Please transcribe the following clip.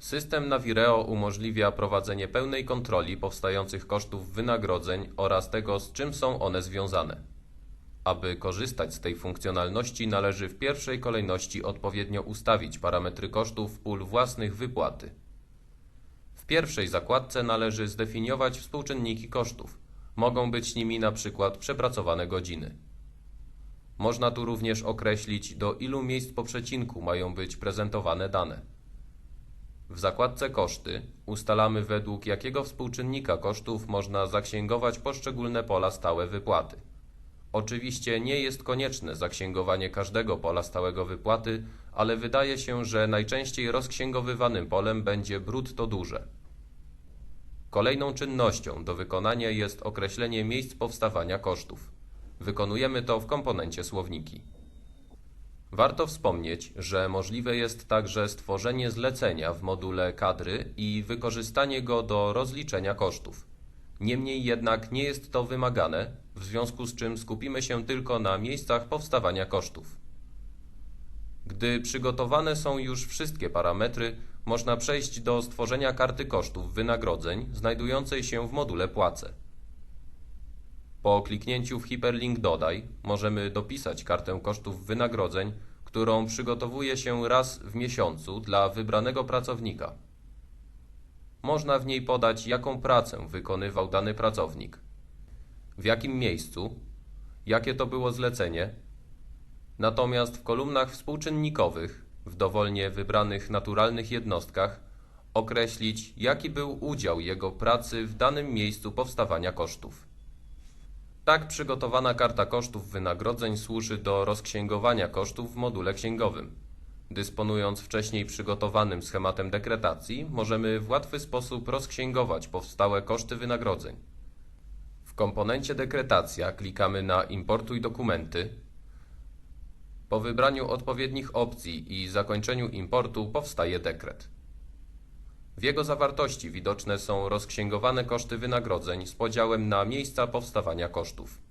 System Navireo umożliwia prowadzenie pełnej kontroli powstających kosztów wynagrodzeń oraz tego, z czym są one związane. Aby korzystać z tej funkcjonalności, należy w pierwszej kolejności odpowiednio ustawić parametry kosztów pól własnych wypłaty. W pierwszej zakładce należy zdefiniować współczynniki kosztów. Mogą być nimi na przykład przepracowane godziny. Można tu również określić, do ilu miejsc po przecinku mają być prezentowane dane. W zakładce Koszty ustalamy według jakiego współczynnika kosztów można zaksięgować poszczególne pola stałe wypłaty. Oczywiście nie jest konieczne zaksięgowanie każdego pola stałego wypłaty, ale wydaje się, że najczęściej rozksięgowywanym polem będzie brutto duże. Kolejną czynnością do wykonania jest określenie miejsc powstawania kosztów. Wykonujemy to w komponencie słowniki. Warto wspomnieć, że możliwe jest także stworzenie zlecenia w module kadry i wykorzystanie go do rozliczenia kosztów. Niemniej jednak nie jest to wymagane, w związku z czym skupimy się tylko na miejscach powstawania kosztów. Gdy przygotowane są już wszystkie parametry, można przejść do stworzenia karty kosztów wynagrodzeń znajdującej się w module płace. Po kliknięciu w hiperlink Dodaj możemy dopisać kartę kosztów wynagrodzeń, którą przygotowuje się raz w miesiącu dla wybranego pracownika. Można w niej podać, jaką pracę wykonywał dany pracownik, w jakim miejscu, jakie to było zlecenie. Natomiast w kolumnach współczynnikowych, w dowolnie wybranych naturalnych jednostkach, określić, jaki był udział jego pracy w danym miejscu powstawania kosztów. Tak przygotowana karta kosztów wynagrodzeń służy do rozksięgowania kosztów w module księgowym. Dysponując wcześniej przygotowanym schematem dekretacji, możemy w łatwy sposób rozksięgować powstałe koszty wynagrodzeń. W komponencie dekretacja klikamy na Importuj dokumenty. Po wybraniu odpowiednich opcji i zakończeniu importu powstaje dekret. W jego zawartości widoczne są rozksięgowane koszty wynagrodzeń z podziałem na miejsca powstawania kosztów.